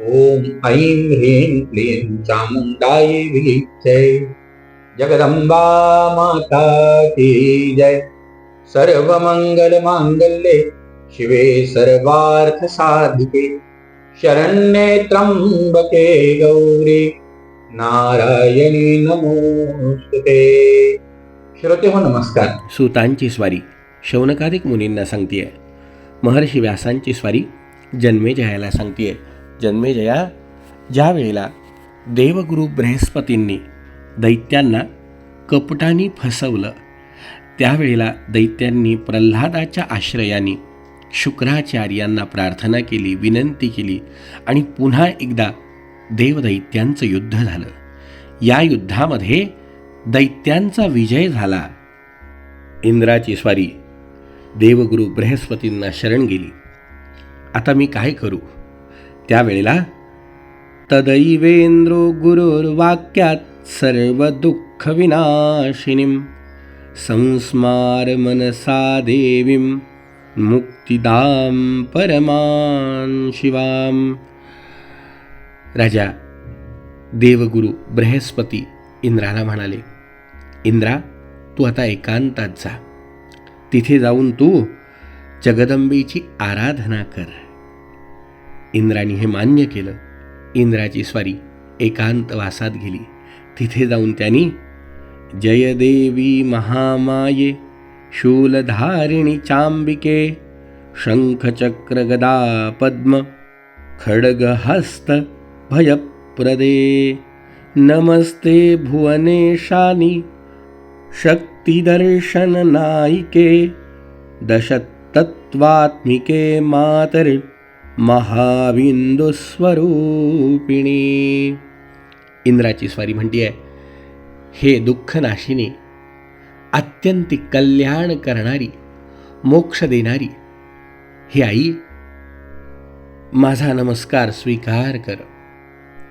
ॐ ऐं ह्रीं क्लीं चामुण्डायै विच्चे जगदंबा माता की जय। सर्वमङ्गलमाङ्गल्ये शिवे सर्वार्थसाधिके। शरण्ये त्र्यम्बके गौरी। नारायणी नमोस्तुते। श्रोते हो नमस्कार। सुतांची स्वारी शौनकाधिक मुनींना सांगतीये। महर्षी व्यासांची स्वारी जन्मेजयाला सांगतीये। जन्मेजया ज्या वेळेला देवगुरु बृहस्पतींनी दैत्यांना कपटानी फसवलं त्यावेळेला दैत्यांनी प्रल्हादाच्या आश्रयाने शुक्राचार्यांना प्रार्थना केली विनंती केली आणि पुन्हा एकदा देवदैत्यांचं युद्ध झालं. या युद्धामध्ये दैत्यांचा विजय झाला. इंद्राची स्वारी देवगुरु बृहस्पतींना शरण गेली. आता मी काय करू? त्यावेळेला तदैवेंद्रो गुरुर्वाक्यात सर्व दुःख विनाशिनीं संस्मार मनसा देवीं मुक्तिदाम परमान शिवाम राजा देवगुरु बृहस्पती इंद्राला म्हणाले इंद्रा तू आता एकांतात जा. तिथे जाऊन तू जगदंबेची आराधना कर. इंद्राने हे मान्य केलं. इंद्राची स्वारी एकांतवासात गेली. तिथे जाऊन त्यांनी जयदेवी महामाये शूलधारिणी चांबिके शंखचक्र गदा पद्म खड्गहस्त भयप्रदे नमस्ते भुवनेशानी शक्तिदर्शननायिके दशतत्त्वात्मिके मातर। महाबिंदुस्वरूपिणी इंद्राची स्वारी म्हणतीये हे दुःखनाशिनी अत्यंत कल्याण करणारी मोक्ष देणारी हे आई माझा नमस्कार स्वीकार कर.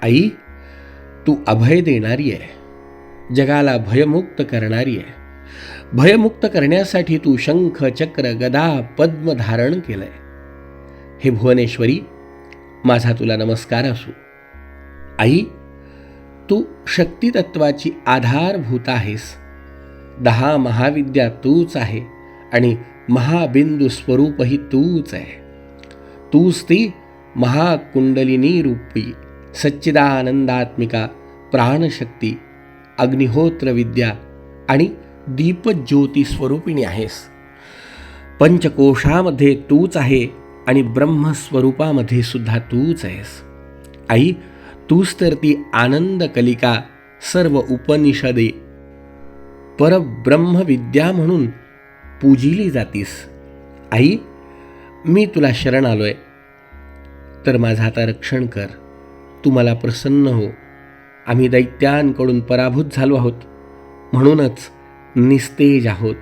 आई तू अभय देणारी आहे जगाला भयमुक्त करणारी आहे. भयमुक्त करण्यासाठी तू शंख चक्र गदा पद्म धारण केलंय. हे भुवनेश्वरी माझा तुला नमस्कार असू. आई तू शक्तितत्वाची आधारभूत आहेस. दहा महाविद्या तूच आहे आणि महाबिंदू स्वरूपही तूच आहे. तूच ती महाकुंडलिनी रूपी सच्चिदानंदात्मिका प्राणशक्ती अग्निहोत्र विद्या आणि दीपज्योती स्वरूपिणी आहेस. पंचकोशामध्ये तूच आहे आणि ब्रह्मस्वरूपामध्ये सुद्धा तूच आहेस. आई तूच तर ती आनंद कलिका सर्व उपनिषदे परब्रह्मविद्या म्हणून पूजिली जातीस. आई मी तुला शरण आलो आहे तर माझं आता रक्षण कर. तू मला प्रसन्न हो. आम्ही दैत्यांकडून पराभूत झालो आहोत. म्हणूनच निस्तेज आहोत.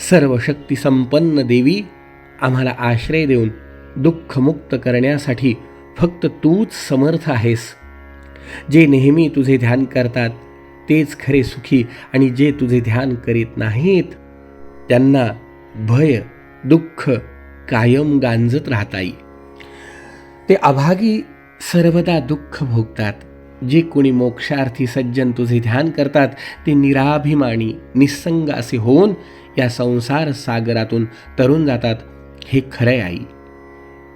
सर्व शक्ती संपन्न देवी आम्हाला आश्रय देऊन दुःखमुक्त करण्यासाठी फक्त तूच समर्थ आहेस. जे नेहमी तुझे ध्यान करतात तेच खरे सुखी आणि जे तुझे ध्यान करीत नाहीत त्यांना भय दुःख कायम गांजत राहताई. ते अभागी सर्वदा दुःख भोगतात. जे कोणी मोक्षार्थी सज्जन तुझे ध्यान करतात ते निराभिमानी निस्संग असे होऊन या संसार सागरातून तरुण जातात. हे खरं आई.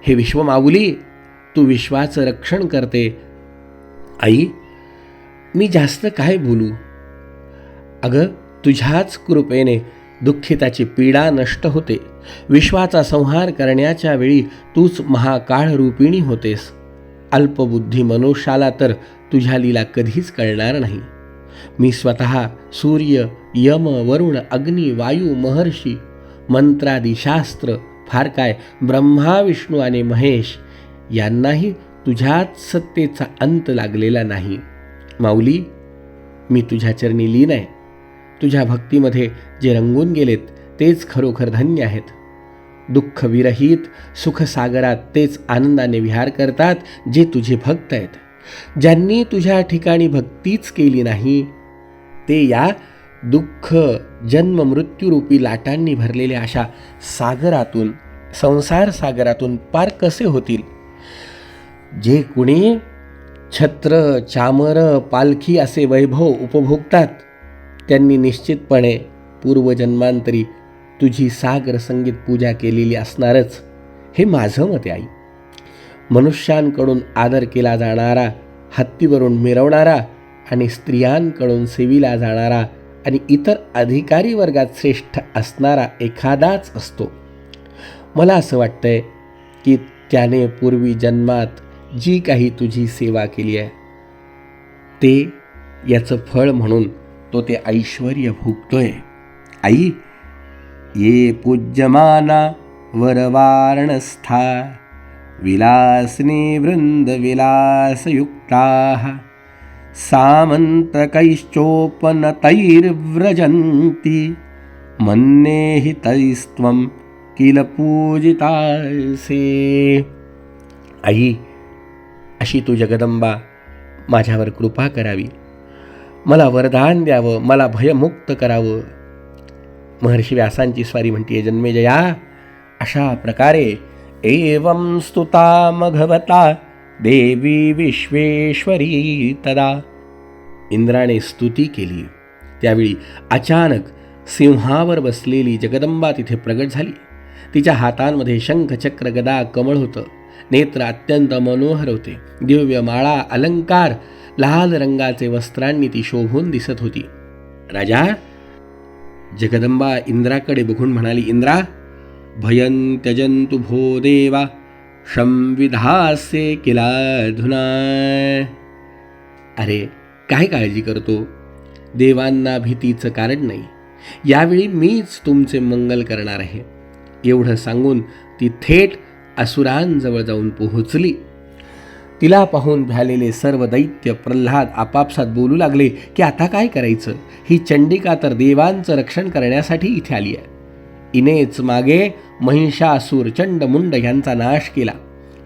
हे विश्वमाऊली तू विश्वाचं रक्षण करते. आई मी जास्त काय बोलू? अगं तुझ्याच कृपेने दुःखिताची पीडा नष्ट होते. विश्वाचा संहार करण्याच्या वेळी तूच महाकाळ रूपिणी होतेस. अल्पबुद्धी मनुष्याला तर तुझ्या लीला कधीच कळणार नाही. मी स्वतः सूर्य यम वरुण अग्नी वायू महर्षी मंत्रादी शास्त्र फार काय? ब्रह्मा विष्णू आणि महेश यांनाही तुझ्याच सत्तेचा अंत लागलेला नाही. माऊली मी तुझ्या चरणी लीन आहे. तुझ्या भक्तीमध्ये जे रंगून गेलेत तेच खरोखर धन्य आहेत. दुःख विरहित सुखसागरात तेच आनंदाने विहार करतात जे तुझे भक्त आहेत. ज्यांनी तुझ्या ठिकाणी भक्तीच केली नाही ते या दुःख जन्म मृत्यूरूपी लाटांनी भरलेल्या अशा सागरातून संसार सागरातून पार कसे होतील? जे कुणी छत्र चामर पालखी असे वैभव उपभोगतात त्यांनी निश्चितपणे पूर्वजन्मांतरी तुझी सागर संगीत पूजा केलेली असणारच हे माझं मत आहे आई. मनुष्यांकडून आदर केला जाणारा हत्तीवरून मिरवणारा आणि स्त्रियांकडून सेविला जाणारा आणि इतर अधिकारी वर्गात श्रेष्ठ असणारा एखादाच असतो. मला असं वाटतंय की त्याने पूर्वी जन्मात जी काही तुझी सेवा केली आहे ते याचं फळ म्हणून तो ते ऐश्वर भोगतोय. आई ये पूज्यमाना वरवारणस्था विलासनी वृन्दविलासयुक्ताः सामन्तकैश्चोपनतैर्व्रजन्ति मन्ये हि तैस्त्वं किल पूजितासे आई अशी तू जगदंबा माझ्यावर कृपा करावी. मला वरदान द्यावं मला भयमुक्त करावं. महर्षी व्यासांची स्वारी म्हणतीये जन्मेजया अशा प्रकारे एवं स्तुता मघवता देवी विश्वेश्वरी तदा. इंद्राने स्तुती केली. त्यावेळी अचानक सिंहावर बसलेली जगदंबा तिथे प्रगट झाली. तिच्या हातांमध्ये शंखचक्र गदा कमळ होतं. नेत्र अत्यंत मनोहर होते. दिव्य माळा अलंकार लाल रंगाचे वस्त्रांनी ती शोभून दिसत होती. राजा जगदंबा इंद्राकडे बघून म्हणाली इंद्रा भयं त्यजंतु भो देवा संविधासे किलाधुना. अरे काय काळजी करतो? देवांना भीतीचं कारण नाही. यावेळी मीच तुमचे मंगल करणार आहे. एवढं सांगून ती थेट असुरांजवळ जाऊन पोहोचली. तिला पाहून झालेले सर्व दैत्य प्रल्हाद आपापसात बोलू लागले की आता काय करायचं? ही चंडिका तर देवांचं रक्षण करण्यासाठी इथे आली आहे. इनेच मागे महिषासूर चंडमुंड यांचा नाश केला.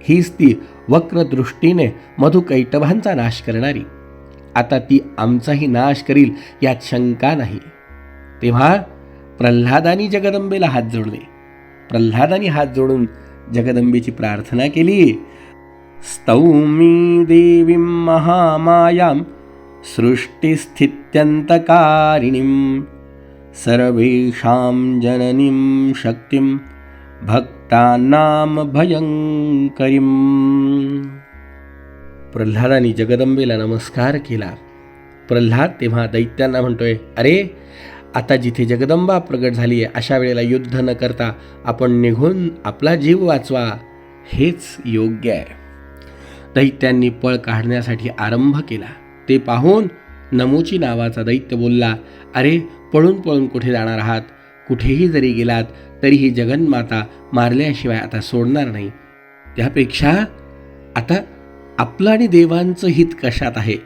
हीच ती वक्रदृष्टीने मधुकैटभांचा नाश करणारी. आता ती आमचाही नाश करील यात शंका नाही. तेव्हा प्रल्हादानी जगदंबेला हात जोडले. प्रल्हादाने हात जोडून जगदंबेची प्रार्थना केली. स्तौमी देवीं महामायां सृष्टिस्थित्यन्तकारिणीं सर्वेषां जननीं शक्तिं भक्तानां भयंकरीं प्रल्हादाने जगदंबेला नमस्कार केला. प्रल्हाद तेव्हा दैत्यांना म्हणतोय अरे आता जिथे जगदंबा प्रगट झाली आहे अशा वेळेला युद्ध न करता आपण निघून आपला जीव वाचवा हेच योग्य आहे. दैत्यांनी पळ काढण्यासाठी आरंभ केला. ते पाहून नमोची नावाचा दैत्य बोलला अरे पळून पळून कुठे जाणार आहात? कुठेही जरी गेलात तरीही जगन्माता मारल्याशिवाय आता सोडणार नाही. त्यापेक्षा आता आपलं आणि देवांचं हित कशात आहे?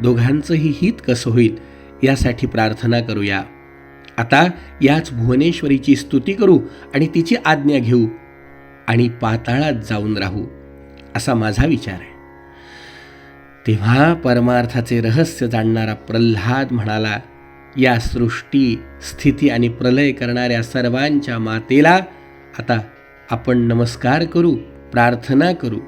दोघांचंही हित कसं होईल? यासाठी प्रार्थना करूया. आता याच भुवनेश्वरीची स्तुती करू आणि तिची आज्ञा घेऊ आणि पाताळात जाऊन राहू असा माझा विचार आहे. तेव्हा परमार्थाचे रहस्य जाणणारा प्रल्हाद म्हणाला या सृष्टी स्थिती आणि प्रलय करणाऱ्या सर्वांच्या मातेला आता आपण नमस्कार करू प्रार्थना करू.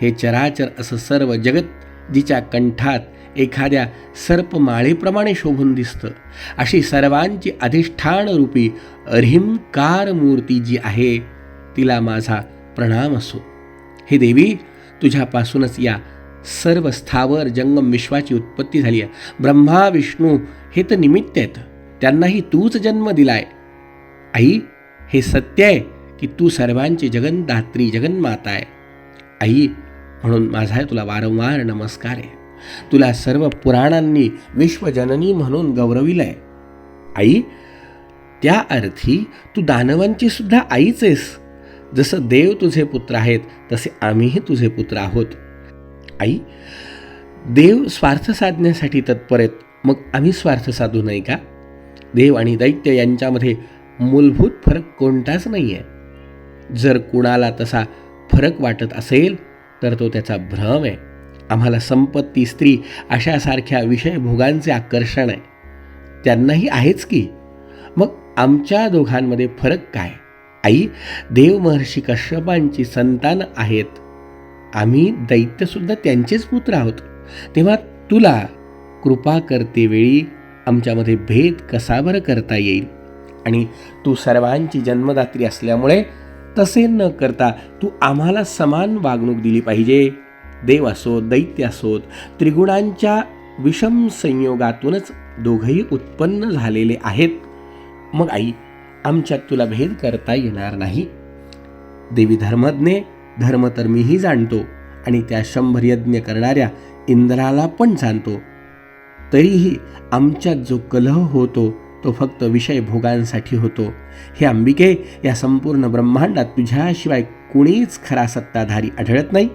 हे चराचर असं सर्व जगत जिच्या कंठात एखाद्या सर्पमाळेप्रमाणे शोभून दिसतं. अशी सर्वांची अधिष्ठान रूपी अरिंकार मूर्ती जी आहे तिला माझा प्रणाम असो. हे देवी तुझ्यापासूनच या सर्व स्थावर जंगम विश्वाची उत्पत्ती झाली आहे. ब्रह्मा विष्णू हे तर निमित्त आहेत. त्यांनाही तूच जन्म दिलाय. आई हे सत्य आहे की तू सर्वांची जगनदात्री जगन्माता आहे. आई म्हणून माझा तुला वारंवार नमस्कार आहे. तुला सर्व पुराणांनी विश्वजननी म्हणून गौरविलं आहे आई त्या अर्थी तू दानवांची सुद्धा आईच आहेस. जसं देव तुझे पुत्र आहेत तसे आम्हीही तुझे पुत्र आहोत. आई देव स्वार्थ साधण्यासाठी तत्पर आहेत मग आम्ही स्वार्थ साधू नाही का? देव आणि दैत्य यांच्यामध्ये मूलभूत फरक कोणताच नाही आहे जर कुणाला तसा फरक वाटत असेल तर तो त्याचा भ्रम आहे. आम्हाला संपत्ती स्त्री अशासारख्या विषयभोगांचे आकर्षण आहे. त्यांनाही आहेच की मग आमच्या दोघांमध्ये फरक काय? आई देव महर्षी कश्यपांची संतान आहेत. आम्ही दैत्यसुद्धा त्यांचेच पुत्र आहोत. तेव्हा तुला कृपा करते वेळी आमच्यामध्ये भेद कसा बरं करता येईल? आणि तू सर्वांची जन्मदात्री असल्यामुळे तसे न करता तू आम्हाला समान वागणूक दिली पाहिजे. देव असोत दैत्य असोत त्रिगुणांच्या विषम संयोगातूनच दोघंही उत्पन्न झालेले आहेत. मग आई आमच्यात तुला भेद करता येणार नाही. देवी धर्मज्ञे धर्म तर मीही जाणतो आणि त्या शंभर यज्ञ करणाऱ्या इंद्राला पण जाणतो. तरीही आमच्यात जो कलह होतो तो फक्त विषय भोगांसाठी होतो. हे अंबिके या संपूर्ण ब्रह्मांडात तुझ्याशिवाय कुणीच खरा सत्ताधारी आढळत नाही.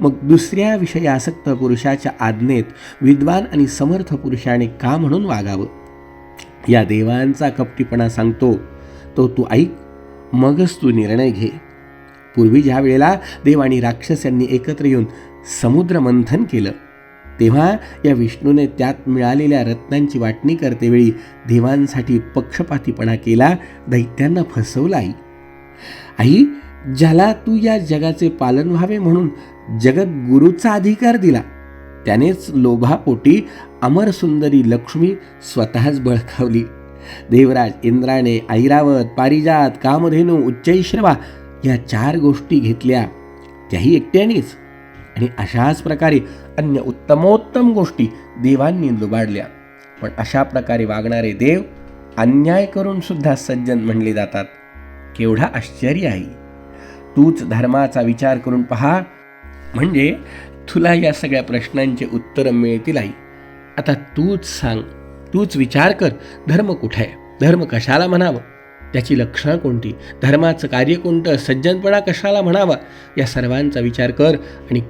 मग दुसऱ्या विषयासक्त पुरुषाच्या आज्ञेत विद्वान आणि समर्थ पुरुषाने का म्हणून वागावं? या देवांचा कपटीपणा सांगतो तो तू ऐक मगच तू निर्णय घे. पूर्वी ज्या वेळेला देव आणि राक्षस यांनी एकत्र येऊन समुद्र मंथन केलं तेव्हा या विष्णूने त्यात मिळालेल्या रत्नांची वाटणी करतेवेळी देवांसाठी पक्षपातीपणा केला दैत्यांना फसवला आई. आई ज्याला तू या जगाचे पालन व्हावे म्हणून जगद्गुरूचा अधिकार दिला त्यानेच लोभापोटी अमरसुंदरी लक्ष्मी स्वतःच बळकावली. देवराज इंद्राने ऐरावत पारिजात कामधेनू उच्चैश्रवा या चार गोष्टी घेतल्या. त्याही एकट्यानेच. आणि अशाच प्रकारे अन्य उत्तमोत्तम गोष्टी देवांनी लुबाडल्या. पण अशा प्रकारे वागणारे देव अन्याय करून सुद्धा सज्जन म्हणले जातात. केवढा आश्चर्य आहे. तूच धर्माचा विचार करून पहा. म्हणजे तुला या सगळ्या प्रश्नांचे उत्तरं मिळतील आई. आता तूच सांग. तूच विचार कर धर्म कुठे आहे? धर्म कशाला म्हणावं? त्याची लक्षणं कोणती? धर्माचं कार्य कोणतं? सज्जनपणा कशाला म्हणावा? या सर्वांचा विचार कर. आणि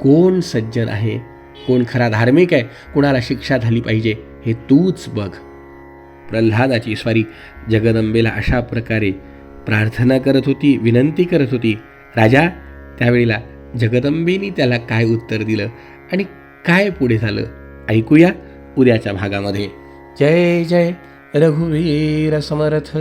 कोण सज्जन आहे? कोण खरा धार्मिक आहे? कोणाला शिक्षा झाली पाहिजे? हे तूच बघ. प्रल्हादाची स्वारी जगदंबेला अशा प्रकारे प्रार्थना करत होती विनंती करत होती. राजा त्यावेळेला जगदंबेनी त्याला काय उत्तर दिलं आणि काय पुढे झालं ऐकूया उद्याच्या भागामध्ये. जय जय रघुवीर समर्थ.